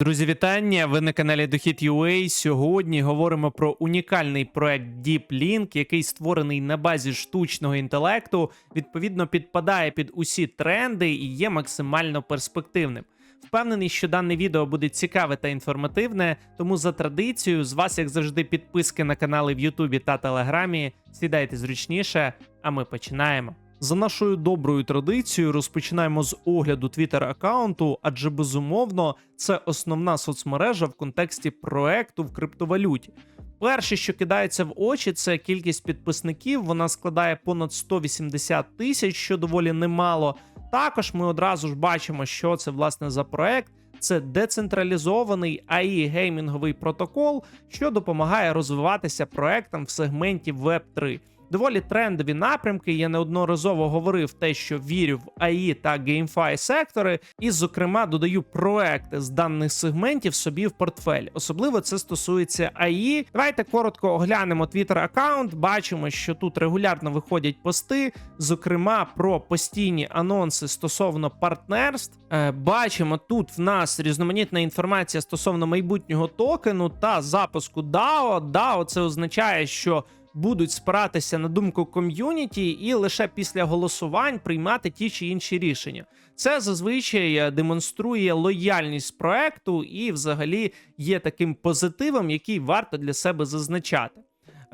Друзі, вітання! Ви на каналі Дохід.ua. Сьогодні говоримо про унікальний проект DeepLink, який створений на базі штучного інтелекту, відповідно підпадає під усі тренди і є максимально перспективним. Впевнений, що дане відео буде цікаве та інформативне, тому за традицією з вас, як завжди, підписки на канали в Ютубі та Телеграмі. Сідайте зручніше, а ми починаємо. За нашою доброю традицією розпочинаємо з огляду Twitter аккаунту, адже безумовно це основна соцмережа в контексті проекту в криптовалюті. Перше, що кидається в очі, це кількість підписників. Вона складає понад 180 тисяч, що доволі немало. Також ми одразу ж бачимо, що це власне за проект. Це децентралізований AI геймінговий протокол, що допомагає розвиватися проектам в сегменті Web 3. Доволі трендові напрямки. Я неодноразово говорив те, що вірю в AI та GameFi сектори, і, зокрема, додаю проекти з даних сегментів собі в портфель. Особливо це стосується AI. Давайте коротко оглянемо Twitter аккаунт. Бачимо, що тут регулярно виходять пости, зокрема про постійні анонси стосовно партнерств. Е, бачимо тут в нас різноманітна інформація стосовно майбутнього токену та запуску DAO. DAO це означає, що будуть спиратися на думку ком'юніті і лише після голосувань приймати ті чи інші рішення. Це зазвичай е, демонструє лояльність проекту і, взагалі, є таким позитивом, який варто для себе зазначати.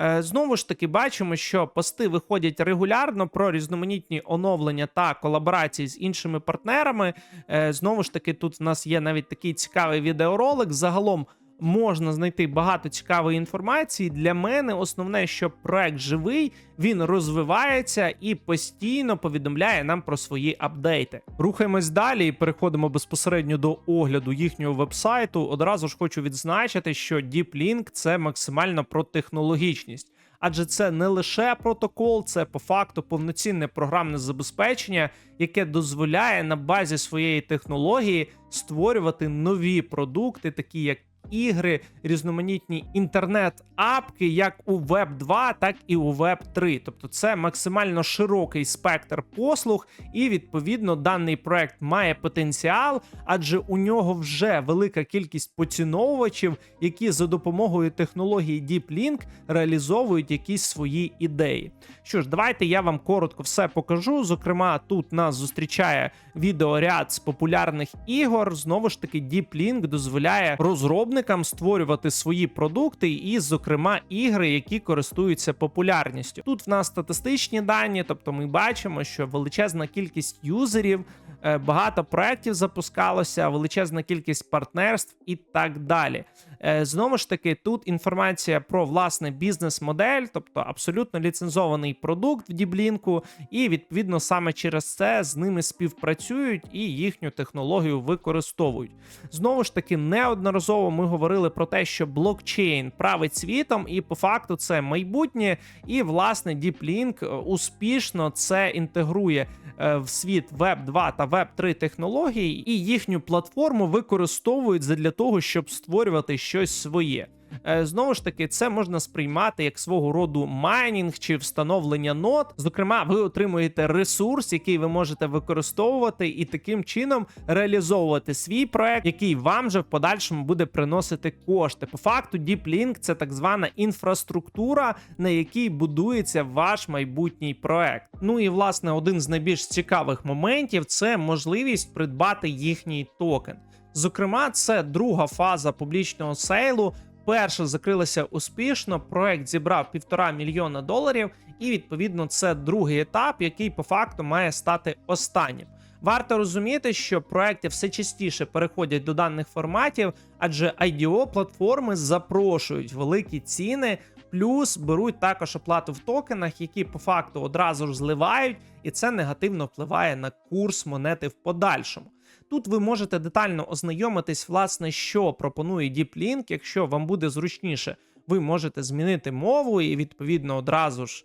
Е, Знову ж таки, бачимо, що пости виходять регулярно про різноманітні оновлення та колаборації з іншими партнерами. Е, Знову ж таки, тут в нас є навіть такий цікавий відеоролик. Загалом можна знайти багато цікавої інформації. Для мене основне, що проект живий, він розвивається і постійно повідомляє нам про свої апдейти. Рухаємось далі і переходимо безпосередньо до огляду їхнього вебсайту. Одразу ж хочу відзначити, що DeepLink – це максимально про технологічність. Адже це не лише протокол, це по факту повноцінне програмне забезпечення, яке дозволяє на базі своєї технології створювати нові продукти, такі як ігри, різноманітні інтернет-апки, як у Web 2, так і у Web 3. Тобто це максимально широкий спектр послуг, і відповідно даний проект має потенціал, адже у нього вже велика кількість поціновувачів, які за допомогою технології DeepLink реалізовують якісь свої ідеї. Що ж, давайте я вам коротко все покажу. Зокрема, тут нас зустрічає відеоряд з популярних ігор. Знову ж таки, DeepLink дозволяє розробникам створювати свої продукти, і, зокрема, ігри, які користуються популярністю. Тут в нас статистичні дані, тобто ми бачимо, що величезна кількість юзерів. е, Багато проєктів запускалося, величезна кількість партнерств і так далі. Е, Знову ж таки, тут інформація про власне бізнес-модель, тобто абсолютно ліцензований продукт в Діблінку, і відповідно саме через це з ними співпрацюють і їхню технологію використовують. Знову ж таки, неодноразово ми говорили про те, що блокчейн править світом, і по факту це майбутнє. І власне DeepLink е, успішно це інтегрує е, в світ Web 2 та Web 3 технологій, і їхню платформу використовують для того, щоб створювати щось своє. Е, Знову ж таки, це можна сприймати як свого роду майнінг чи встановлення нод. Зокрема, ви отримуєте ресурс, який ви можете використовувати, і таким чином реалізовувати свій проект, який вам же в подальшому буде приносити кошти. По факту, DeepLink – це так звана інфраструктура, на якій будується ваш майбутній проект. Ну і власне один з найбільш цікавих моментів це можливість придбати їхній токен. Зокрема, це друга фаза публічного сейлу. Перша закрилася успішно. Проект зібрав півтора мільйона доларів, і відповідно це другий етап, який по факту має стати останнім. Варто розуміти, що проекти все частіше переходять до даних форматів, адже IDO платформи запрошують великі ціни, плюс беруть також оплату в токенах, які по факту одразу ж зливають, і це негативно впливає на курс монети в подальшому. Тут ви можете детально ознайомитись, власне, що пропонує DeepLink. Якщо вам буде зручніше, ви можете змінити мову і відповідно одразу ж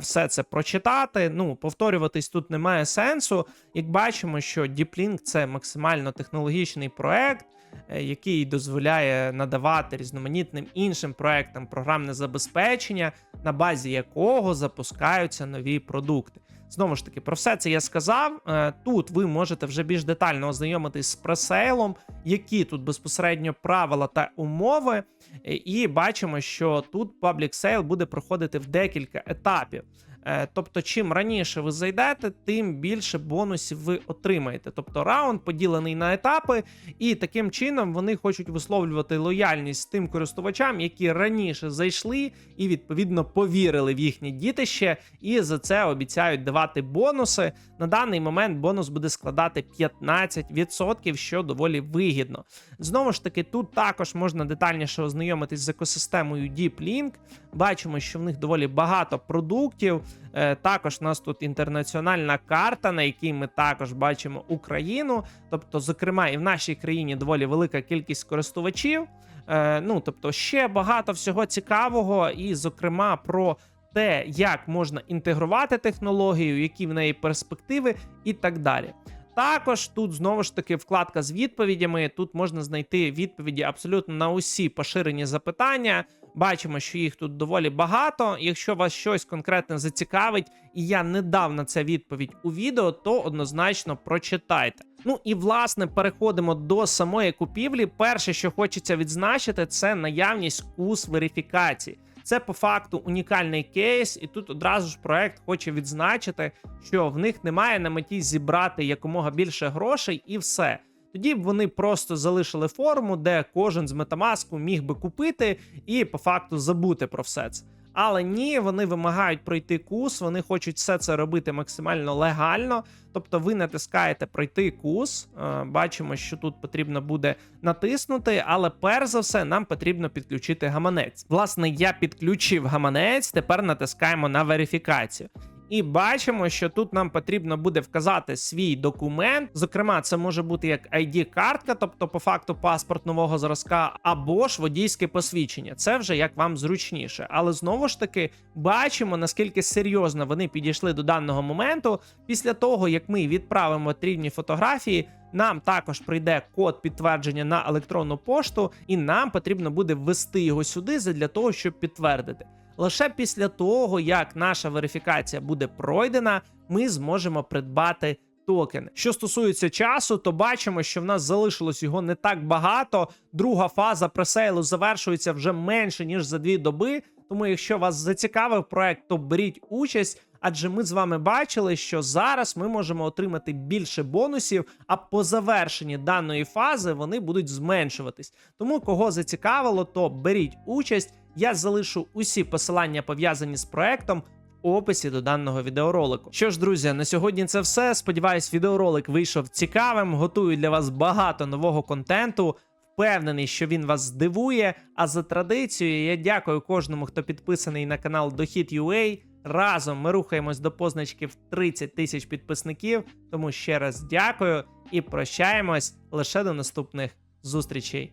все це прочитати. Ну, повторюватись тут немає сенсу. Як бачимо, що DeepLink – це максимально технологічний проект. е, який дозволяє надавати різноманітним іншим проектам програмне забезпечення, на базі якого запускаються нові продукти. Знову ж таки, про все це я сказав. Е, Тут ви можете вже більш детально ознайомитись з пресейлом, які тут безпосередньо правила та умови. Е, І бачимо, що тут паблік сейл буде проходити в декілька етапів. Е, Тобто, чим раніше ви зайдете, тим більше бонусів ви отримаєте. Тобто раунд поділений на етапи, і таким чином вони хочуть висловлювати лояльність тим користувачам, які раніше зайшли і відповідно повірили в їхнє дітище, і за це обіцяють давати бонуси. На даний момент бонус буде складати 15%, що доволі вигідно. Знову ж таки, тут також можна детальніше ознайомитись з екосистемою DeepLink. Бачимо, що в них доволі багато продуктів. Е, Також у нас тут інтернаціональна карта, на якій ми також бачимо Україну. Тобто, зокрема, і в нашій країні доволі велика кількість користувачів. Е, Ну, тобто, ще багато всього цікавого, і, зокрема, про те, як можна інтегрувати технологію, які в неї перспективи, і так далі. Також тут знову ж таки вкладка з відповідями. Тут можна знайти відповіді абсолютно на усі поширені запитання. Бачимо, що їх тут доволі багато. Якщо вас щось конкретне зацікавить, і я не дав на це відповідь у відео, то однозначно прочитайте. Ну і власне переходимо до самої купівлі. Перше, що хочеться відзначити, це наявність кус верифікації. Це по факту унікальний кейс, і тут одразу ж проект хоче відзначити, що в них немає на меті зібрати якомога більше грошей, і все. Тоді б вони просто залишили форму, де кожен з Metamask міг би купити і по факту забути про все це. Але ні, вони вимагають пройти кус, вони хочуть все це робити максимально легально. Тобто ви натискаєте пройти кус. е, Бачимо, що тут потрібно буде натиснути, але перш за все нам потрібно підключити гаманець. Власне, я підключив гаманець, тепер натискаємо на верифікацію. І бачимо, що тут нам потрібно буде вказати свій документ. Зокрема, це може бути як ID-картка, тобто по факту паспорт нового зразка, або ж водійське посвідчення. Це вже як вам зручніше. Але знову ж таки бачимо, наскільки серйозно вони підійшли до даного моменту. Після того, як ми відправимо потрібні фотографії, нам також прийде код підтвердження на електронну пошту, і нам потрібно буде ввести його сюди для того, щоб підтвердити. Лише після того, як наша верифікація буде пройдена, ми зможемо придбати токен. Що стосується часу, то бачимо, що в нас залишилось його не так багато. Друга фаза пресейлу завершується вже менше ніж за дві доби. Тому, якщо вас зацікавив проект, то беріть участь. Адже ми з вами бачили, що зараз ми можемо отримати більше бонусів, а по завершенні даної фази вони будуть зменшуватись. Тому кого зацікавило, то беріть участь. Я залишу усі посилання пов'язані з проектом в описі до даного відеоролику. Що ж, друзі, на сьогодні це все. Сподіваюсь, відеоролик вийшов цікавим. Готую для вас багато нового контенту. Впевнений, що він вас здивує. А за традицією, я дякую кожному, хто підписаний на канал Дохід.ua. Разом ми рухаємось до позначки в 30 тисяч підписників. Тому ще раз дякую і прощаємось лише до наступних зустрічей.